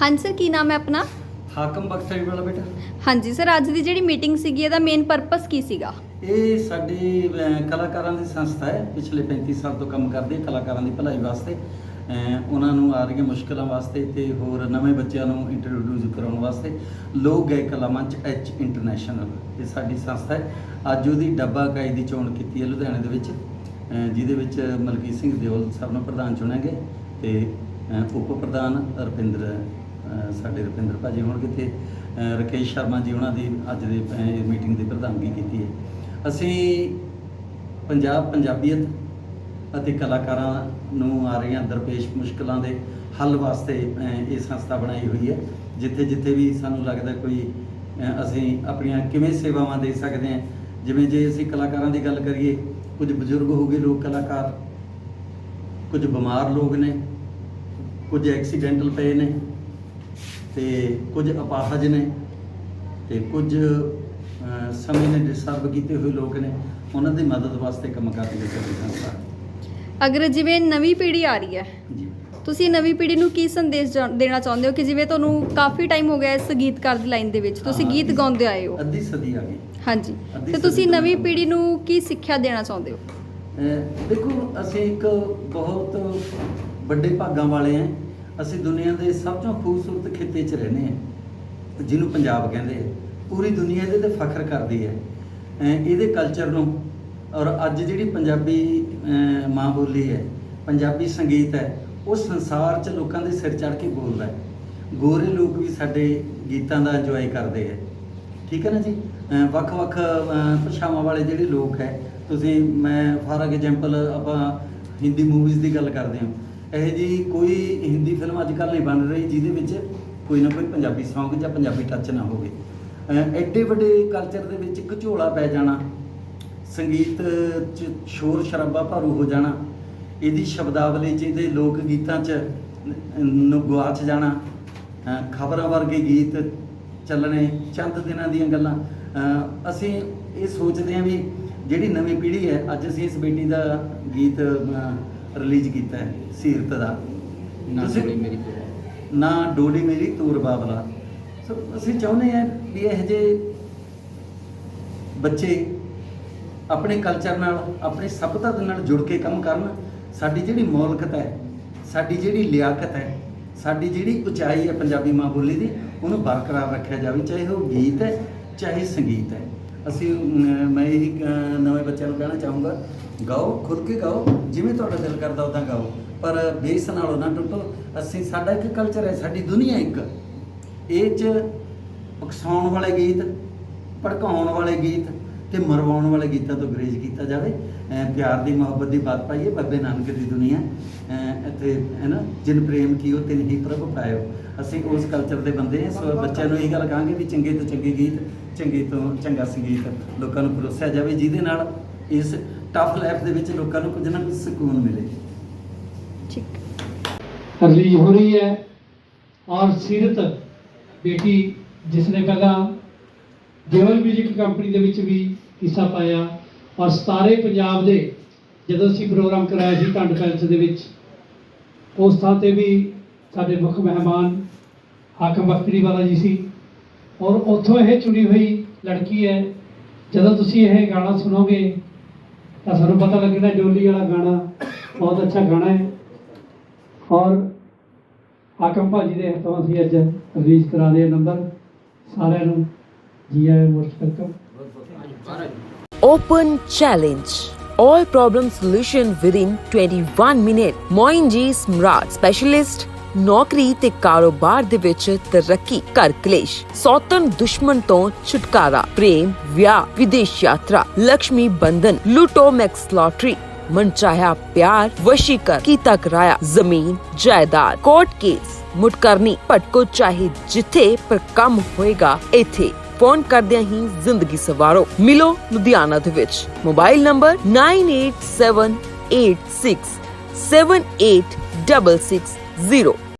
ਹਾਂਜੀ ਸਰ ਕੀ ਨਾਮ ਹੈ ਆਪਣਾ? ਹਾਕਮ ਬਖਤਰੀ ਵਾਲਾ ਬੇਟਾ। ਹਾਂਜੀ ਸਰ ਅੱਜ ਦੀ ਜਿਹੜੀ ਮੀਟਿੰਗ ਸੀਗੀ ਇਹਦਾ ਮੇਨ ਪਰਪਸ ਕੀ ਸੀਗਾ? ਇਹ ਸਾਡੀ ਅਹ, ਕਲਾਕਾਰਾਂ ਦੀ ਸੰਸਥਾ ਹੈ। ਪਿਛਲੇ 35 ਸਾਲ ਤੋਂ ਕੰਮ ਕਰਦੀ ਹੈ ਕਲਾਕਾਰਾਂ ਦੀ ਭਲਾਈ ਵਾਸਤੇ। ਅਹ, ਉਹਨਾਂ ਨੂੰ ਆ ਰਹੀਆਂ ਮੁਸ਼ਕਲਾਂ ਵਾਸਤੇ ਤੇ ਹੋਰ ਨਵੇਂ ਬੱਚਿਆਂ ਨੂੰ ਇੰਟਰੋਡਿਊਸ ਕਰਾਉਣ ਵਾਸਤੇ ਲੋਕ ਗਾਇਕ ਕਲਾ ਮੰਚ ਐਚ ਇੰਟਰਨੈਸ਼ਨਲ ਇਹ ਸਾਡੀ ਸੰਸਥਾ ਹੈ। ਅੱਜ ਉਹਦੀ ਡੱਬਾ ਇਕਾਈ ਦੀ ਚੋਣ ਕੀਤੀ ਹੈ ਲੁਧਿਆਣੇ ਦੇ ਵਿੱਚ। ਅਹ, ਜਿਹਦੇ ਵਿੱਚ ਮਲਕੀਤ ਸਿੰਘ ਦਿਓਲ ਸਾਹਿਬ ਨੂੰ ਪ੍ਰਧਾਨ ਚੁਣਿਆ ਗਿਆ। ਤੇ ਅਹ, ਉਪ ਪ੍ਰਧਾਨ ਰੁਪਿੰਦਰ ਸਾਡੇ ਰੁਪਿੰਦਰ ਭਾਜੀ ਹੋਣਗੇ ਤੇ ਅਹ, ਰਕੇਸ਼ ਸ਼ਰਮਾ ਜੀ ਉਹਨਾਂ ਦੀ ਅੱਜ ਦੇ ਮੀਟਿੰਗ ਦੀ ਪ੍ਰਧਾਨਗੀ ਕੀਤੀ ਹੈ। ਅਸੀਂ ਪੰਜਾਬ ਪੰਜਾਬੀਅਤ ਅਤੇ ਕਲਾਕਾਰਾਂ ਨੂੰ ਆ ਰਹੀਆਂ ਦਰਪੇਸ਼ ਮੁਸ਼ਕਲਾਂ ਦੇ ਹੱਲ ਵਾਸਤੇ ਇਹ ਸੰਸਥਾ ਬਣਾਈ ਹੋਈ ਹੈ। ਜਿੱਥੇ ਜਿੱਥੇ ਵੀ ਸਾਨੂੰ ਲੱਗਦਾ ਕੋਈ ਅਸੀਂ ਆਪਣੀਆਂ ਕਿਵੇਂ ਸੇਵਾਵਾਂ ਦੇ ਸਕਦੇ ਹਾਂ। ਜਿਵੇਂ ਜੇ ਅਸੀਂ ਕਲਾਕਾਰਾਂ ਦੀ ਗੱਲ ਕਰੀਏ ਕੁਝ ਬਜ਼ੁਰਗ ਹੋ ਗਏ ਲੋਕ ਕਲਾਕਾਰ ਕੁਝ ਬਿਮਾਰ ਲੋਕ ਨੇ ਕੁਝ ਐਕਸੀਡੈਂਟਲ ਪਏ ਨੇ ਤੇ ਕੁਝ ਅਪਾਹਜ ਨੇ ਤੇ ਕੁਝ ਸਮੇਂ ਨੇ ਡਿਸਟਰਬ ਕੀਤੇ ਹੋਏ ਲੋਕ ਨੇ ਉਹਨਾਂ ਦੀ ਮਦਦ ਵਾਸਤੇ ਕੰਮ ਕਰਦੀ ਹੈ ਸਾਡੀ ਸੰਸਥਾ ਅਗਰ ਜਿਵੇਂ ਨਵੀਂ ਪੀੜ੍ਹੀ ਆ ਰਹੀ ਹੈ ਜੀ। ਤੁਸੀਂ ਨਵੀਂ ਪੀੜ੍ਹੀ ਨੂੰ ਕੀ ਸੰਦੇਸ਼ ਜਾ- ਦੇਣਾ ਚਾਹੁੰਦੇ ਹੋ ਕਿ ਜਿਵੇਂ ਤੁਹਾਨੂੰ ਕਾਫੀ ਟਾਈਮ ਹੋ ਗਿਆ ਇਸ ਗੀਤਕਾਰ ਦੀ ਲਾਈਨ ਦੇ ਵਿੱਚ ਤੁਸੀਂ ਹਾਂ, ਗੀਤ ਅੱਧੀ- ਗਾਉਂਦੇ ਆਏ ਹੋ? ਅੱਧੀ ਸਦੀ ਆ ਗਈ। ਹਾਂਜੀ। ਅੱਧੀ ਤੇ ਤੁਸੀਂ ਸਦੀ ਤੋਂ ਨਵੀਂ ਪੀੜ੍ਹੀ ਨੂੰ ਕੀ ਸਿੱਖਿਆ ਦੇਣਾ ਚਾਹੁੰਦੇ ਹੋ? ਅਹ ਦੇਖੋ ਅਸੀਂ ਇੱਕ ਬਹੁਤ ਵੱਡੇ ਭਾਗਾਂ ਵਾਲੇ ਹਾਂ। ਅਸੀਂ ਦੁਨੀਆ ਦੇ ਸਭ ਤੋਂ ਖੂਬਸੂਰਤ ਖਿੱਤੇ 'ਚ ਰਹਿੰਦੇ ਹਾਂ। ਜਿਹਨੂੰ ਪੰਜਾਬ ਕਹਿੰਦੇ ਆ। ਪੂਰੀ ਦੁਨੀਆ ਇਹਦੇ ਤੇ ਫਖਰ ਕਰਦੀ ਹੈ। ਇਹਦੇ ਕਲਚਰ ਨੂੰ ਔਰ ਅੱਜ ਜਿਹੜੀ ਪੰਜਾਬੀ ਮਾਂ ਬੋਲੀ ਹੈ, ਪੰਜਾਬੀ ਸੰਗੀਤ ਹੈ, ਉਹ ਸੰਸਾਰ 'ਚ ਲੋਕਾਂ ਦੇ ਸਿਰ ਚੜ੍ਹ ਕੇ ਬੋਲਦਾ ਹੈ। ਗੋਰੇ ਲੋਕ ਵੀ ਸਾਡੇ ਗੀਤਾਂ ਦਾ ਇੰਜੋਏ ਕਰਦੇ ਹੈ। ਠੀਕ ਹੈ ਨਾ ਜੀ? ਵੱਖ-ਵੱਖ ਭਾਸ਼ਾਵਾਂ ਵਾਲੇ ਜਿਹੜੇ ਲੋਕ ਹੈ, ਤੁਸੀਂ ਮੈਂ ਫਾਰ ਐਗਜ਼ਾਮਪਲ ਆਪਾਂ ਹਿੰਦੀ ਮੂਵੀਜ਼ ਦੀ ਗੱਲ ਕਰਦੇ ਹਾਂ। ਇਹ ਜੀ ਕੋਈ ਹਿੰਦੀ ਫਿਲਮ ਅੱਜ ਕੱਲ੍ਹ ਨਹੀਂ ਬਣ ਰਹੀ, ਜਿਹਦੇ ਵਿੱਚ ਕੋਈ ਨਾ ਕੋਈ ਪੰਜਾਬੀ ਸੌਂਗ ਜਾਂ ਪੰਜਾਬੀ ਟੱਚ ਨਾ ਹੋਵੇ। ਐਡੇ ਵੱਡੇ ਕਲਚਰ ਦੇ ਵਿੱਚ ਘਚੋਲਾ ਪੈ ਜਾਣਾ, ਸੰਗੀਤ ਚ ਸ਼ੋਰ ਸ਼ਰਾਬਾ ਭਰੂ ਹੋ ਜਾਣਾ, ਇਹਦੀ ਸ਼ਬਦਾਵਲੀ ਚ ਇਹਦੇ ਲੋਕ ਗੀਤਾਂ ਚ ਨੂੰ ਗਵਾਚ ਜਾਣਾ ਖਬਰਾਂ ਵਰਗੇ ਗੀਤ ਚੱਲਣੇ, ਚੰਦ ਦਿਨਾਂ ਦੀਆਂ ਗੱਲਾਂ। ਅਸੀਂ ਇਹ ਸੋਚਦੇ ਹਾਂ ਵੀ ਜਿਹੜੀ ਨਵੀਂ ਪੀੜ੍ਹੀ ਹੈ, ਅੱਜ ਅਸੀਂ ਇਸ ਬੇਟੀ ਦਾ ਗੀਤ ਰਿਲੀਜ਼ ਕੀਤਾ ਹੈ ਸੀਰਤ ਦਾ। ਨਾ ਤੁਸੀਂ- ਥੋੜੀ ਮੇਰੀ ਤੋਂ ਨਾ ਡੋਲੀ ਮੇਰੀ ਤੂਰ ਬਾਬਲਾ। ਸੋ ਅਸੀਂ ਚਾਹੁੰਦੇ ਹਾਂ ਵੀ ਇਹ ਜੇ ਬੱਚੇ ਆਪਣੇ ਕਲਚਰ ਨਾਲ ਆਪਣੀ ਸਭਿਅਤਾ ਦੇ ਨਾਲ ਜੁੜ ਕੇ ਕੰਮ ਕਰਨ। ਸਾਡੀ ਜਿਹੜੀ ਮੌਲਿਕਤਾ ਹੈ ਸਾਡੀ ਜਿਹੜੀ ਲਿਆਕਤ ਹੈ ਸਾਡੀ ਜਿਹੜੀ ਉਚਾਈ ਹੈ ਪੰਜਾਬੀ ਮਾਂ ਬੋਲੀ ਦੀ ਉਹਨੂੰ ਬਰਕਰਾਰ ਰੱਖਿਆ ਜਾਵੇ ਚਾਹੇ ਉਹ ਗੀਤ ਹੈ ਚਾਹੇ ਸੰਗੀਤ ਹੈ। ਅਸੀਂ ਮੈਂ ਇਹੀ ਨਵੇਂ ਬੱਚਿਆਂ ਨੂੰ ਕਹਿਣਾ ਚਾਹੂੰਗਾ, ਗਾਓ ਖੁਦ ਕੇ ਗਾਓ, ਜਿਵੇਂ ਤੁਹਾਡਾ ਦਿਲ ਕਰਦਾ ਉਦਾਂ ਗਾਓ। ਪਰ ਬੇਸ ਨਾਲੋਂ ਨਾ ਟੁੱਟੋ, ਅਸੀਂ, ਸਾਡਾ ਇੱਕ ਕਲਚਰ ਹੈ, ਸਾਡੀ ਦੁਨੀਆ ਇੱਕ। ਇਹ ਚ ਉਕਸਾਉਣ ਵਾਲੇ ਗੀਤ, ਭੜਕਾਉਣ ਵਾਲੇ ਗੀਤ ਕਿ ਮਰਵਾਉਣ ਵਾਲੇ ਗੀਤਾਂ ਤੋਂ ਗਰੇਜ ਕੀਤਾ ਜਾਵੇ। ਪਿਆਰ ਦੀ ਮੁਹੱਬਤ ਦੀ ਬਾਤ ਪਾਈਏ ਬਾਬੇ ਨਾਨਕ ਦੀ ਦੁਨੀਆ ਇੱਥੇ ਹੈ ਨਾ ਜਿਨ ਪ੍ਰੇਮ ਕੀਓ ਤਿਨ ਹੀ ਪ੍ਰਭ ਪਾਇਓ। ਅਸੀਂ ਉਸ ਕਲਚਰ ਦੇ ਬੰਦੇ ਹਾਂ ਸੋ ਬੱਚਿਆਂ ਨੂੰ ਇਹ ਗੱਲ ਕਹਾਂਗੇ ਵੀ ਚੰਗੇ ਤੋਂ ਚੰਗੇ ਗੀਤ ਚੰਗੇ ਤੋਂ ਚੰਗਾ ਸੰਗੀਤ ਲੋਕਾਂ ਨੂੰ ਪਰੋਸਿਆ ਜਾਵੇ ਜਿਹਦੇ ਨਾਲ ਇਸ ਟਫ ਲਾਈਫ ਦੇ ਵਿੱਚ ਲੋਕਾਂ ਨੂੰ ਕੁਝ ਨਾ ਕੁਝ ਸਕੂਨ ਮਿਲੇ। ਠੀਕ। ਰਿਲੀਜ਼ ਹੋ ਰਹੀ ਹੈ ਔਰ ਸੀਰਤ ਬੇਟੀ ਜਿਸਨੇ ਪਹਿਲਾਂ ਦੇਵਲ ਮਿਊਜ਼ਿਕ ਕੰਪਨੀ ਦੇ ਵਿੱਚ ਵੀ ਹਿੱਸਾ ਪਾਇਆ। ਔਰ ਸਤਾਰੇ ਪੰਜਾਬ ਦੇ ਜਦੋਂ ਅਸੀਂ ਪ੍ਰੋਗਰਾਮ ਕਰਾਇਆ ਸੀ ਟੰਡ ਪੈਲਸ ਦੇ ਵਿੱਚ, ਉਸ ਥਾਂ ਤੇ ਵੀ ਸਾਡੇ ਮੁੱਖ ਮਹਿਮਾਨ ਹਾਕਮ ਬਖਤਰੀ ਵਾਲਾ ਜੀ ਸੀ। ਔਰ ਉੱਥੋਂ ਇਹ ਚੁਣੀ ਹੋਈ ਲੜਕੀ ਹੈ। ਜਦੋਂ ਤੁਸੀਂ ਇਹ ਗਾਣਾ ਸੁਣੋਗੇ, ਤਾਂ ਸਾਨੂੰ ਪਤਾ ਲੱਗੇਗਾ ਡੋਲੀ ਵਾਲਾ ਗਾਣਾ ਬਹੁਤ ਅੱਛਾ ਗਾਣਾ ਹੈ। ਔਰ ਹਾਕਮ ਭਾਜੀ ਦੇ ਹੱਥੋਂ ਅਸੀਂ ਅੱਜ ਰਿਲੀਜ਼ ਕਰਾ ਰਹੇ ਨੰਬਰ ਸਾਰਿਆਂ ਨੂੰ। ਜੀ ਆਇਆਂ most welcome Open Challenge. All problem solution within 21 minute. Moinji Smrat Specialist ਨੌਕਰੀ ਤੇ ਕਾਰੋਬਾਰ ਦੇ ਵਿੱਚ ਤਰੱਕੀ ਕਰ ਕਲੇਸ਼ ਸੌਤਨ ਦੁਸ਼ਮਣ ਤੋਂ ਛੁਟਕਾਰਾ ਪ੍ਰੇਮ ਵਿਆਹ ਵਿਦੇਸ਼ ਯਾਤਰਾ ਲక్ష్ਮੀ ਬੰਧਨ ਲੂਟੋ ਮੈਕਸ ਲਾਟਰੀ ਮਨਚਾਹਿਆ ਪਿਆਰ ਵਸ਼ੀਕਰ ਕੀਤਾ ਕਰਾਇਆ ਜ਼ਮੀਨ ਜਾਇਦਾਦ ਕੋਰਟ ਕੇਸ ਮੁਟਕਰਨੀ ਭਟਕੋ ਚਾਹੇ ਜਿੱਥੇ ਪਰ ਕੰਮ ਹੋਏਗਾ ਇੱਥੇ ਫੋਨ ਕਰਦਿਆਂ ਹੀ ਜ਼ਿੰਦਗੀ ਸਵਾਰੋ ਮਿਲੋ ਲੁਧਿਆਣਾ ਦੇ ਵਿੱਚ ਮੋਬਾਈਲ ਨੰਬਰ 9878678660